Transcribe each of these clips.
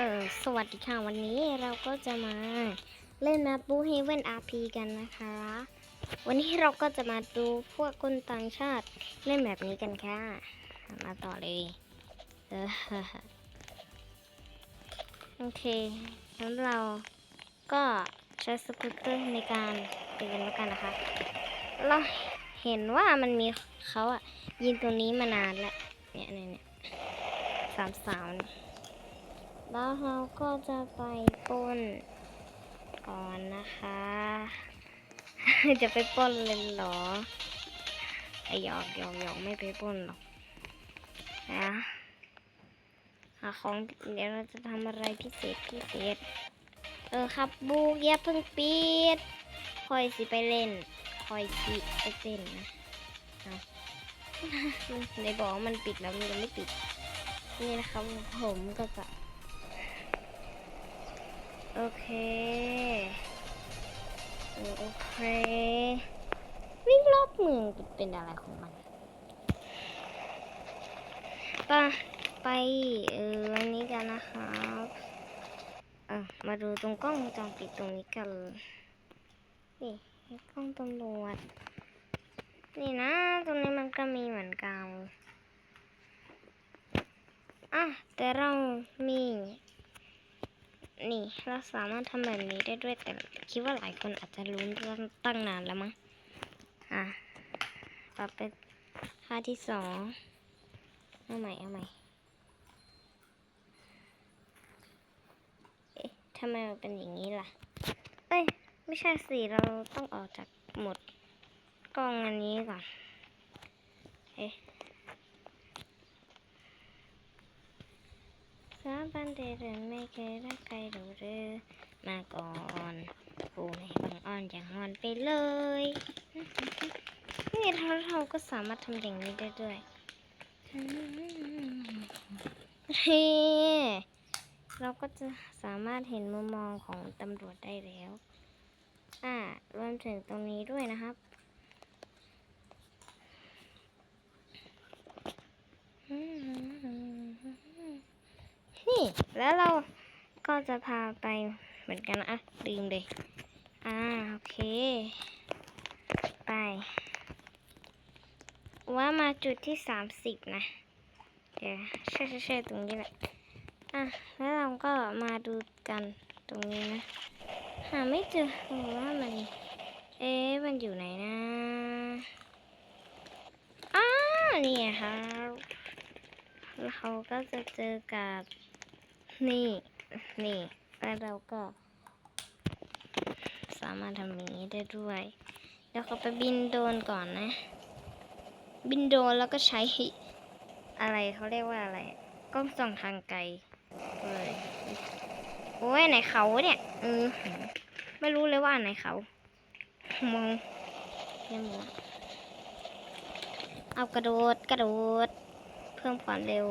ออสวัสดีค่ะ วันนี้เราก็จะมาเล่นมาบูเฮเว่นอาร์พีกันนะคะ วันนี้เราก็จะมาดูพวกคนต่างชาติเล่นแบบนี้กันค่ะ มาต่อเลยเออโอเคงั้นเราก็ใช้สกูตเตอร์ในการตีกันแล้วกันนะคะ เราเห็นว่ามันมีเขาอะยืนตรงนี้มานานแล้วเนี่ยเนี่ยเนี่ยสามสาวเนี่ย แล้วเราก็จะไปป้นก่อนนะคะ จะไปป้นเลยเหรอไอหยอกหยอกหยอกไม่ไปป้นหรอกนะหาของเดี๋ยวเราจะทำอะไรพิเศษพิเศษ เออครับบูกอย่าเพิ่งปิดคอยสิไปเล่นคอยสิไปเต้นนะในบอกว่ามันปิดแล้วมันยังไม่ปิด นี่นะครับผมก็จะ โอเค โอเค วิ่งรอบเมืองเป็นอะไรของมันไปไป เอออันนี้กันนะครับอะมาดูตรงกล้องวงจอปิดตรงนี้กันนี่กล้องตำรวจ นี่นะ ตรงนี้มันก็มีเหมือนกันอะแต่เรามี นี่เราสามารถทำแบบนี้ได้ด้วยแต่คิดว่าหลายคนอาจจะรู้ตั้งนานแล้วมั้งอะต่อไปท่าที่สองเอาใหม่เอาใหม่เอ๊ะทำไมมันเป็นอย่างนี้ล่ะ เอ้ย ไม่ใช่สิเราต้องออกจากหมดกล้องอันนี้ก่อน เอ๊ะ สามพันเดเดินไม่เคยรักใครดูหรือมาก่อนกูในบางอ้อนอย่างงอนไปเลยนี่เราเราก็สามารถทำอย่างนี้ได้ด้วยเฮ้เราก็จะสามารถเห็นมุมมองของตำรวจได้แล้ว อ่ารวมถึงตรงนี้ด้วยนะครับ แล้วเราก็จะพาไปเหมือนกันนะอะลืมเลย อ่า โอเค ไป ว่ามาจุดที่สามสิบนะ เดี๋ยวใช่ใช่ใช่ตรงนี้แหละ อะ แล้วเราก็มาดูกันตรงนี้นะ หาไม่เจอว่ามัน เอ๊ะ มันอยู่ไหนนะอ้านี่ครับเราก็จะเจอกับ นี่ นี่ แล้วเราก็สามารถทำอย่างนี้ได้ด้วยเดี๋ยวเขาไปบินโดรนก่อนนะ บินโดรนแล้วก็ใช้อะไรเขาเรียกว่าอะไร กล้องส่องทางไกลเลยโอ้ยไหนเขาเนี่ยเออไม่รู้เลยว่าไหนเขามองยังมองเอากระโดดกระโดด เพิ่มความเร็ว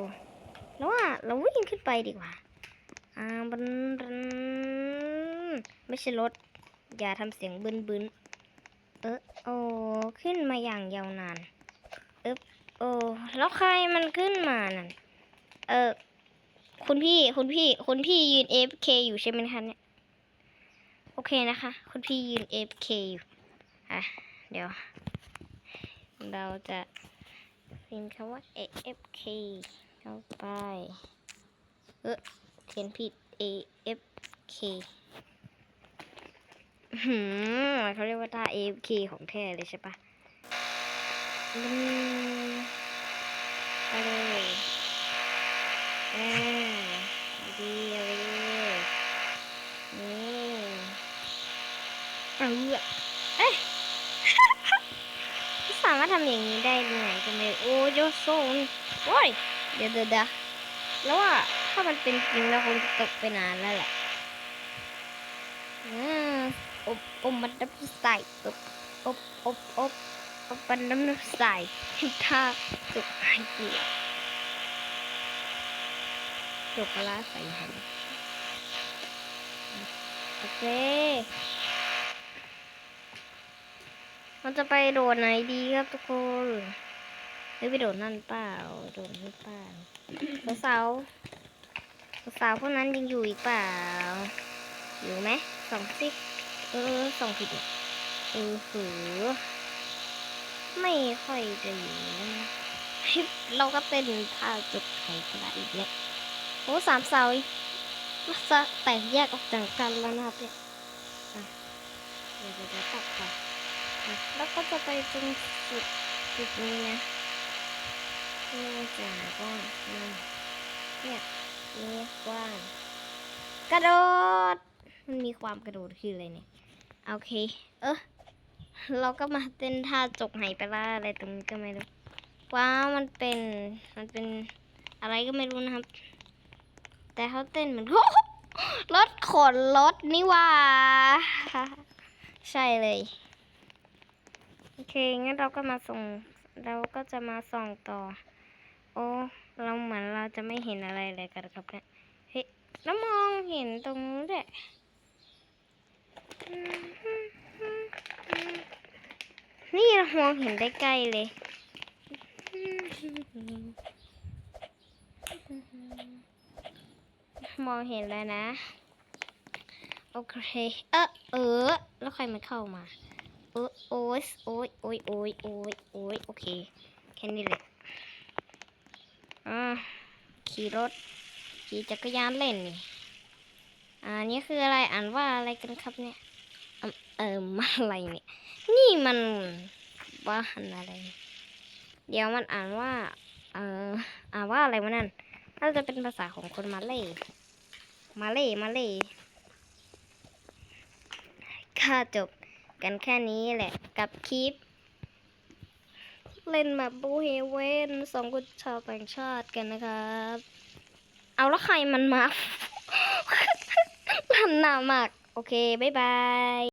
แล้วว่าเราวิ่งขึ้นไปดีกว่า อ่าบันบันไม่ใช่รถ อย่าทำเสียงบึนบึนเออโอ้ขึ้นมาอย่างยาวนานเอ๊บโอ้แล้วใครมันขึ้นมานั่นเออคุณพี่คุณพี่คุณพี่ยืน AFK อยู่ใช่ไหมคะเนี่ยโอเคนะคะ คุณพี่ยืน AFK อยู่อะเดี๋ยว เราจะพิมพ์คำว่า AFK เข้าไปเออ เขียนผิด A F K หืมเขาเรียกว่าท่า A F K ของแท้เลยใช่ปะอืมไปเลยอ่าดีเลยนี่เอาอะเอ้ยสามารถทำอย่างนี้ได้ยังไงกันเลยโอ้ยโซนโอ้ยเดี๋ยวเดี๋ยวเดี๋ยวแล้วว่า ถ้ามันเป็นจริงแล้วคงตกไปนานแล้วแหละอ่าอบอบมันดับใสอบอบอบอบอบมันดับใส่ถ้าสุกหายเกลียดสุกลาร้าใส่หันโอเคเราจะไปโดดไหนดีครับทุกคนเฮ้ยไปโดดนั่นเปล่า โดดนี่เปล่าเสา สาวพวกนั้นยังอยู่อีกเปล่า อยู่ไหมส่องสิ เออส่องผิดเนี่ยเออหือ ไม่ค่อยจะอยู่นะเราก็เป็นท่าจุดไข่กระดาษอีกแล้วโอ้สามสาอีกจะแตกแยกออกจากกันแล้วนะครับเนี่ยอะเดี๋ยวเดี๋ยวตัดไปอะแล้วก็จะไปตรงจุดจุดนี้นะเนื่องจากว่ามันเนี่ย นี่กว้าง กระโดด มันมีความกระโดดคืออะไรเนี่ย โอเค เออเราก็มาเต้นท่าจกไหไปล่าอะไรตรงนี้ก็ไม่รู้ ว้าว มันเป็น มันเป็นอะไรก็ไม่รู้นะครับ แต่เขาเต้นเหมือนรถขนรถนี่ว่า ใช่เลย โอเค งั้นเราก็มาส่ง เราก็จะมาส่องต่อ โอ้ เราเหมือนเราจะไม่เห็นอะไรเลยกันครับเนี่ยเฮ้ยแล้วมองเห็นตรงนู้นด้วยนี่เรามองเห็นได้ใกล้เลยมองเห็นแล้วนะ โอเค เออเออ แล้วใครมันเข้ามา เออโอ้ยโอ้ยโอ้ยโอ้ยโอ้ยโอ้ยโอเค แค่นี้แหละ อ่าขี่รถ ขี่จักรยานเล่นนี่อ่านี่คืออะไรอ่านว่าอะไรกันครับเนี่ย เอ่อมาอะไรเนี่ย นี่มันว่านอะไร เดี๋ยวมันอ่านว่า เอออ่านว่าอะไรวะนั่นน่าจะเป็นภาษาของคนมาเลยมาเลยมาเลยก็จบกันแค่นี้แหละกับคลิป เล่นแบบบูเฮเวนสองคนชาวต่างชาติกันนะครับ เอาแล้วใครมันมา ลันหนามาก โอเค บ๊ายบาย